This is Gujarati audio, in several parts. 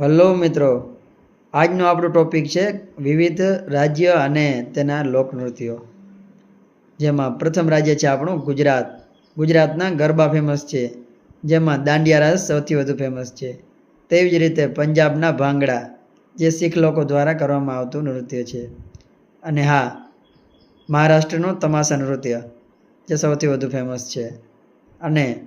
હલો મિત્રો, આજનો આપણો ટોપિક છે વિવિધ રાજ્ય અને તેના લોકનૃત્યો. જેમાં પ્રથમ રાજ્ય છે આપણું ગુજરાત. ગુજરાતના ગરબા ફેમસ છે. જેમાં દાંડિયા રાસ સૌથી વધુ ફેમસ છે. તેવી જ રીતે પંજાબના ભાંગડા, જે શીખ લોકો દ્વારા કરવામાં આવતું નૃત્ય છે. અને હા, મહારાષ્ટ્રનું તમાશા નૃત્ય, જે સૌથી વધુ ફેમસ છે. અને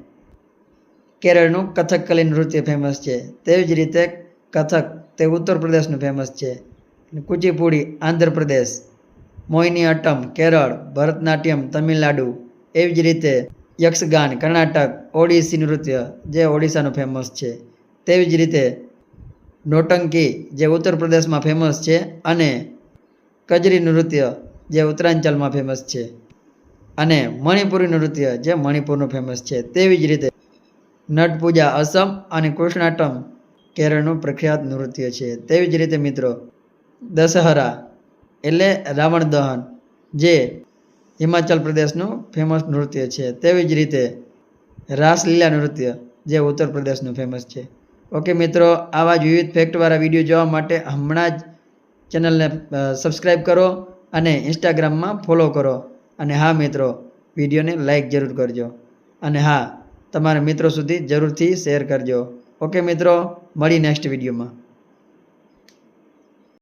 કેરળનું કથકકલી નૃત્ય ફેમસ છે. તેવી જ રીતે કથક, તે ઉત્તર પ્રદેશનું ફેમસ છે. કુચીપુડી આંધ્રપ્રદેશ મોહિની અટ્ટમ કેરળ, ભરતનાટ્યમ, તમિલનાડુ. એવી જ રીતે યક્ષગાન, કર્ણાટક, ઓડિસી નૃત્ય, જે ઓડિશાનું ફેમસ છે. તેવી જ રીતે નોટંકી, જે ઉત્તર પ્રદેશમાં ફેમસ છે, અને કજરી નૃત્ય, જે ઉત્તરાંચલમાં ફેમસ છે. અને મણિપુરી નૃત્ય, જે મણિપુરનું ફેમસ છે. તેવી જ રીતે નટ પૂજા અસમ અને કૃષ્ણાટમ કેરળનું પ્રખ્યાત નૃત્ય છે. તેવી જ રીતે મિત્રો, દશહરા એટલે રાવણ દહન, જે હિમાચલ પ્રદેશનું ફેમસ નૃત્ય છે. તેવી જ રીતે રાસલીલા નૃત્ય, જે ઉત્તર પ્રદેશનું ફેમસ છે. ઓકે મિત્રો, આવા જ વિવિધ ફેક્ટવાળા વીડિયો જોવા માટે હમણાં જ ચેનલને સબસ્ક્રાઈબ કરો અને ઇન્સ્ટાગ્રામમાં ફોલો કરો. અને હા મિત્રો વિડીયોને લાઈક જરૂર કરજો. અને હા, તમારા મિત્રો સુધી જરૂરથી શેર કરજો. ઓકે મિત્રો મળી નેક્સ્ટ વિડીયોમાં